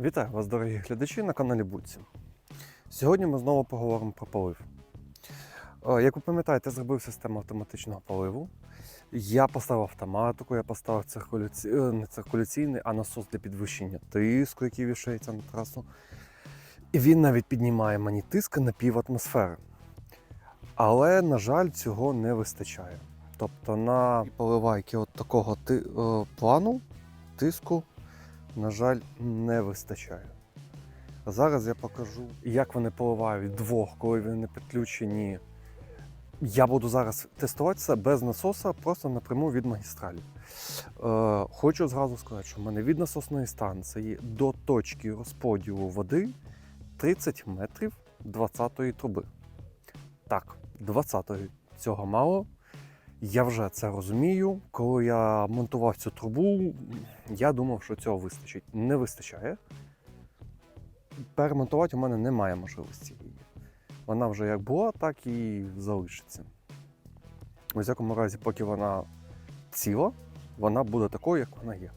Вітаю вас, дорогі глядачі, на каналі Будці. Сьогодні ми знову поговоримо про полив. Е, Як ви пам'ятаєте, зробив систему автоматичного поливу. Я поставив автоматику, я поставив циркуляці... е, не циркуляційний, а насос для підвищення тиску, який вішається на трасу. І він навіть піднімає мені тиск на пів атмосфери. Але, на жаль, цього не вистачає. Тобто на поливайки от такого ти... е, плану тиску на жаль, не вистачає. Зараз я покажу, як вони поливають двох, коли вони підключені. Я буду зараз тестувати це без насоса, просто напряму від магістралі. Е, хочу зразу сказати, що в мене від насосної станції до точки розподілу води 30 метрів 20-ї труби. Так, 20-ї. Цього мало. Я вже це розумію. Коли я монтував цю трубу, я думав, що цього вистачить. Не вистачає. Перемонтувати у мене немає можливості. Вона вже як була, так і залишиться. У всякому разі, поки вона ціла, вона буде такою, як вона є.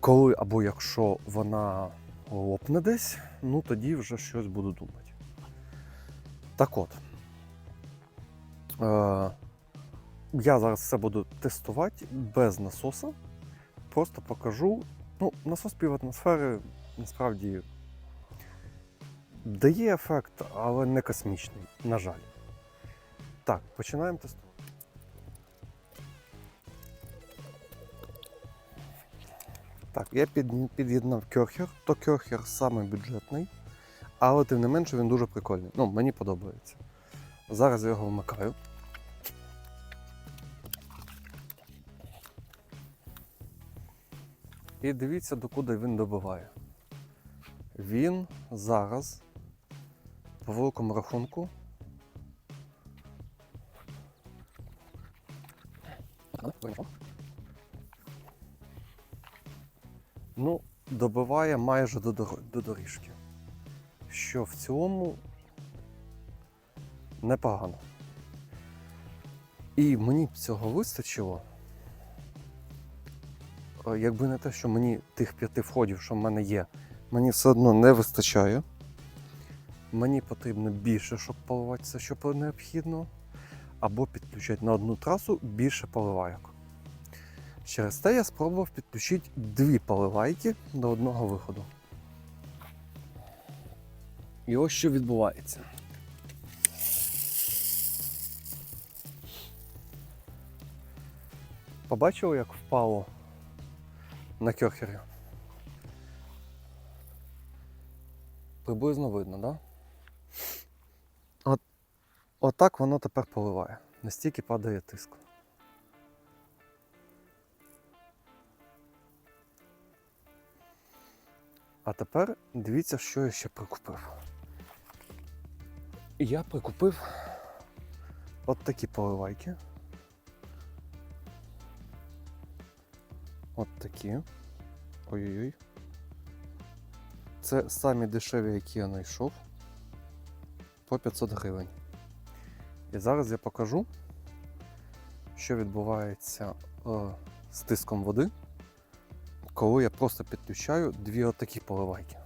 Коли або якщо вона лопне десь, ну тоді вже щось буду думати. Так от. Е- я зараз все буду тестувати без насоса. Просто покажу. Ну, насос пів атмосфери насправді дає ефект, але не космічний, на жаль. Так, починаємо тестувати. Так, я під'єднав кьохер, то кьохер саме бюджетний, але тим не менше він дуже прикольний. Ну, мені подобається. Зараз я його вмикаю. І дивіться, докуди він добиває. Він зараз, по великому рахунку, ну, добиває майже до, дор- до доріжки. Що в цілому непогано. І мені б цього вистачило. Е, якби не те, що мені тих п'яти входів, що в мене є, мені все одно не вистачає. Мені потрібно більше, щоб поливати все, що необхідно, або підключати на одну трасу більше поливайок. Через те я спробував підключити дві поливайки до одного виходу. І ось що відбувається. Побачили, як впало на кьохері. Приблизно видно, так? Да? От, отак воно тепер поливає. Настільки падає тиск. А тепер дивіться, що я ще прикупив. Я прикупив от такі поливайки. От такі. Ой-ой-ой. Це самі дешеві, які я знайшов. По 500 гривень. І зараз я покажу, що відбувається е, з тиском води, коли я просто підключаю дві отакі поливайки.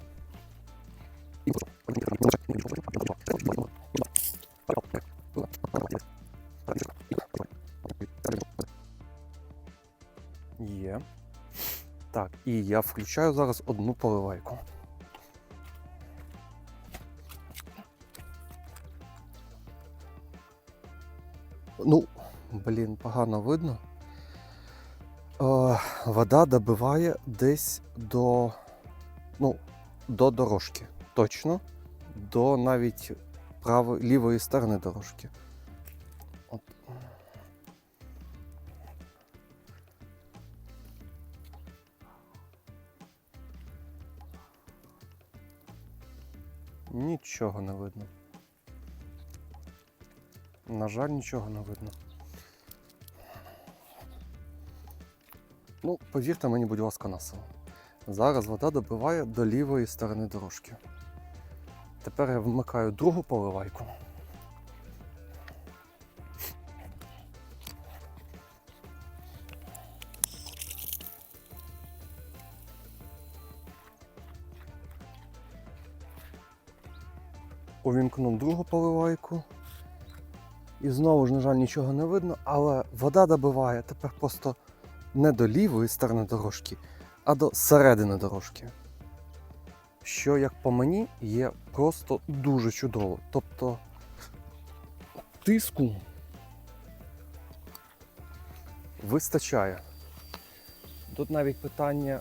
І я включаю зараз одну поливайку. Ну, блін, погано видно. Е, вода добиває десь до, ну, до дорожки. Точно. До навіть правої, лівої сторони дорожки. Нічого не видно. На жаль, нічого не видно. Ну, повірте мені, будь ласка, на село. Зараз вода добиває до лівої сторони дорожки. Тепер я вмикаю другу поливайку. Увімкнув другу поливайку. І знову ж, на жаль, нічого не видно, але вода добиває тепер просто не до лівої сторони дорожки, а до середини дорожки. Що, як по мені, є просто дуже чудово. Тобто тиску вистачає. Тут навіть питання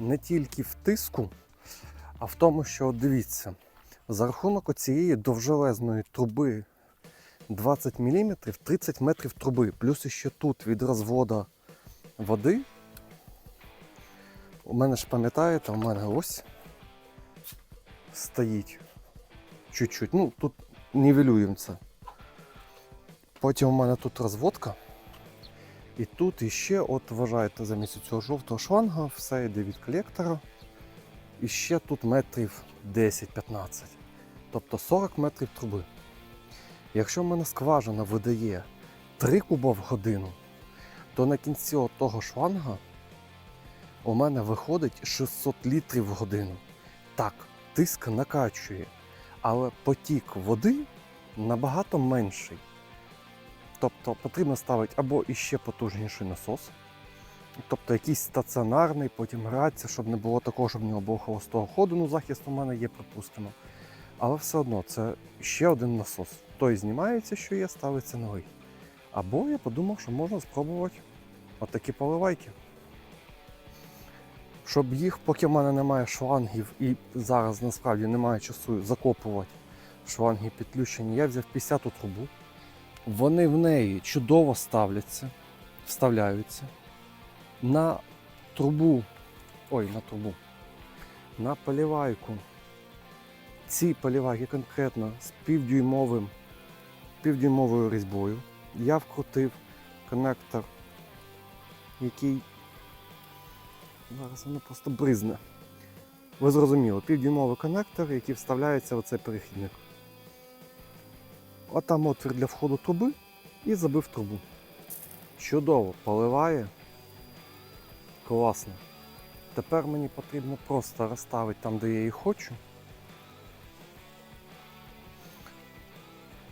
не тільки в тиску, а в тому, що дивіться, за рахунок оцієї довжелезної труби 20 мм 30 метрів труби, плюс іще тут від розвода води. У мене ж пам'ятаєте, у мене ось стоїть чуть-чуть. Ну, тут нівелюємо це. Потім у мене тут розводка. І тут іще, от вважаєте, замість цього жовтого шланга, все йде від колектора. І ще тут метрів 10-15. Тобто 40 метрів труби. Якщо в мене скважина видає 3 куба в годину, то на кінці того шланга у мене виходить 600 літрів в годину. Так, тиск накачує, але потік води набагато менший. Тобто потрібно ставити або іще потужніший насос, тобто якийсь стаціонарний, потім гратися, щоб не було такого, щоб в нього було холостого ходу. Ну, захист у мене є, припустимо. Але все одно це ще один насос. Той знімається, що є, ставиться новий. Або я подумав, що можна спробувати отакі поливайки. Щоб їх, поки в мене немає шлангів і зараз насправді немає часу закопувати шланги підключені, я взяв 50 трубу. Вони в неї чудово ставляться, вставляються. На трубу, ой, на трубу, на полівайку. Ці полівайки конкретно з півдюймовим, півдюймовою різьбою. Я вкрутив коннектор, який зараз воно просто бризне. Ви зрозуміли, півдюймовий коннектор, який вставляється в цей перехідник. От там отвір для входу труби і забив трубу. Чудово, поливає. Класно. Тепер мені потрібно просто розставити там, де я її хочу.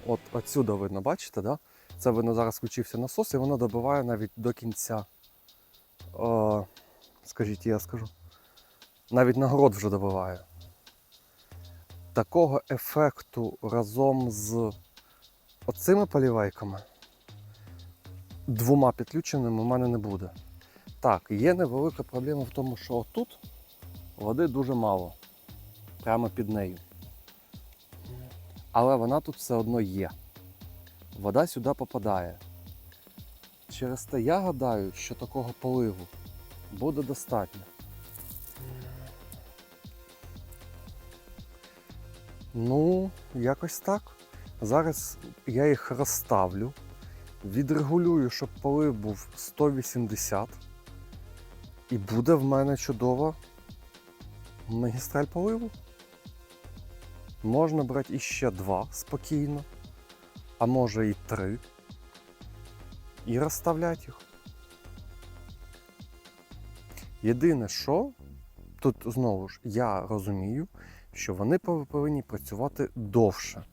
От отсюда видно, бачите, да? Це видно зараз включився насос і воно добиває навіть до кінця. О, скажіть, я скажу. Навіть нагород вже добиває. Такого ефекту разом з оцими полівайками двома підключеними у мене не буде. Так, є невелика проблема в тому, що отут води дуже мало. Прямо під нею. Але вона тут все одно є. Вода сюди попадає. Через те я гадаю, що такого поливу буде достатньо. Ну, якось так. Зараз я їх розставлю, відрегулюю, щоб полив був 180. І буде в мене чудова магістраль поливу. Можна брати іще два спокійно, а може і три. І розставляти їх. Єдине, що тут знову ж я розумію, що вони повинні працювати довше,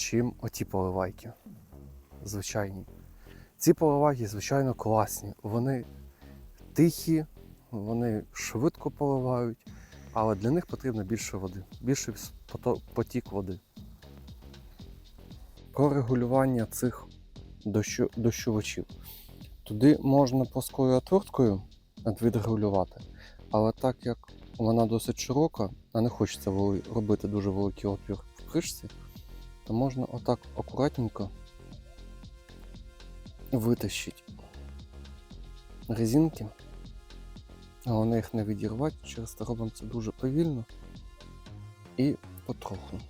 чим оті поливайки. Звичайні. Ці поливайки, звичайно, класні. Вони тихі, вони швидко поливають, але для них потрібно більше води, більший потік води. Про регулювання цих дощу, дощувачів. Туди можна плоскою отверткою відрегулювати, але так як вона досить широка, а не хочеться робити дуже великий отвір в кришці, то можна отак акуратненько витащити резинки. Головне їх не відірвати, через це робимо це дуже повільно і потроху.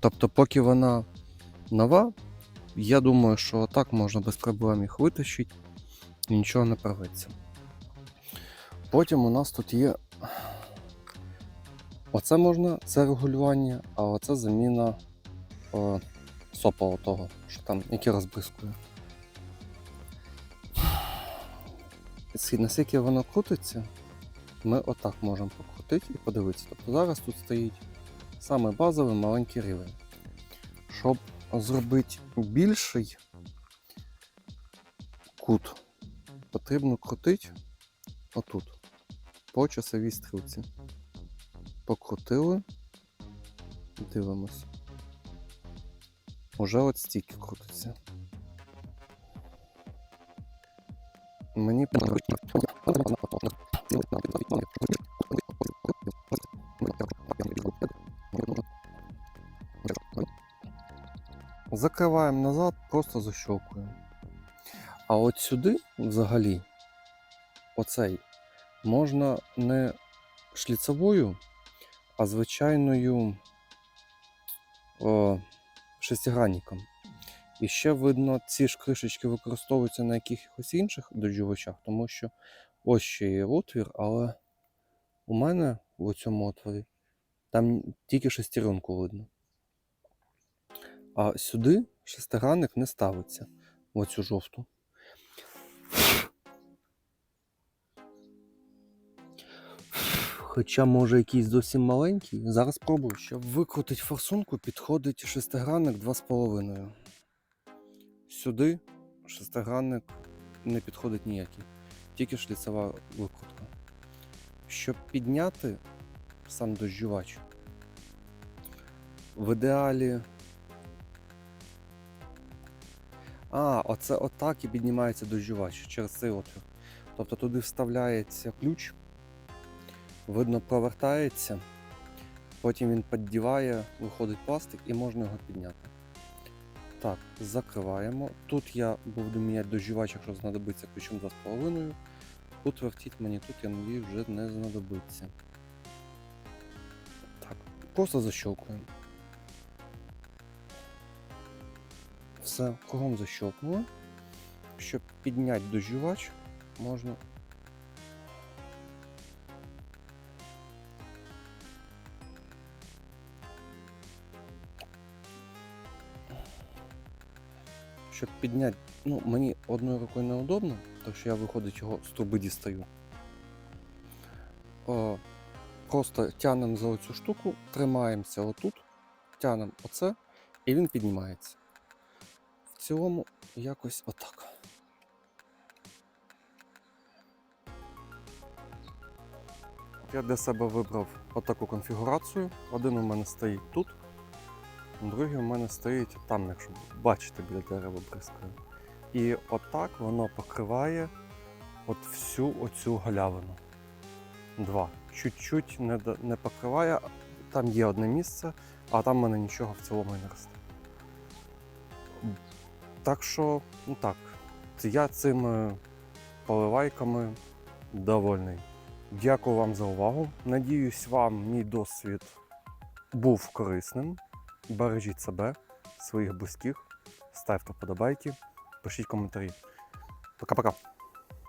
Тобто, поки вона нова, я думаю, що так можна без проблем їх витащити і нічого не порветься. Потім у нас тут є Оце можна, це регулювання, а оце заміна о, сопа того, що там, який розбризкує. Наскільки воно крутиться, ми отак можемо покрутити і подивитися. Тобто зараз тут стоїть саме базовий маленький рівень. Щоб зробити більший кут, потрібно крутити отут, по часовій стрілці. Покрутили, дивимось. Уже от стільки крутиться. Мені Закриваємо назад, просто защелкуємо. А от сюди взагалі, оцей, можна не шліцевою, а звичайною о, шестигранником. І ще видно, ці ж кришечки використовуються на якихось інших дождювачах, тому що ось ще є отвір, але у мене в цьому отворі там тільки шестеренку видно. А сюди шестигранник не ставиться оцю жовту. Хоча може якийсь зовсім маленький. Зараз спробую. Щоб викрутити форсунку, підходить шестигранник 2,5. Сюди шестигранник не підходить ніякий, тільки шліцева викрутка. Щоб підняти сам дождювач, в ідеалі. А, оце отак і піднімається дождювач через цей отвір. Тобто туди вставляється ключ, видно, провертається, потім він піддіває, виходить пластик і можна його підняти. Так, закриваємо. Тут я буду міняти дождювач, якщо знадобиться ключом 2,5. Тут вертіть мені тут, я надію, вже не знадобиться. Так, просто защелкуємо. Все, кругом защелкнули. Щоб підняти дождювач, можна. Щоб підняти, ну, мені одною рукою неудобно, тому що я виходить його з труби дістаю. О, просто тягнемо за оцю штуку, тримаємося отут, тягнемо оце, і він піднімається. Цілому якось отак. Я для себе вибрав отаку конфігурацію. Один у мене стоїть тут, другий у мене стоїть там, якщо бачите, біля дерева бризкає. І отак воно покриває от всю оцю галявину. Два. Чуть-чуть не, не покриває, там є одне місце, а там в мене нічого в цілому не росте. Так що, ну так, я цими поливайками довольний. Дякую вам за увагу. Надіюсь, вам мій досвід був корисним. Бережіть себе, своїх близьких, ставте вподобайки, пишіть коментарі. Пока-пока.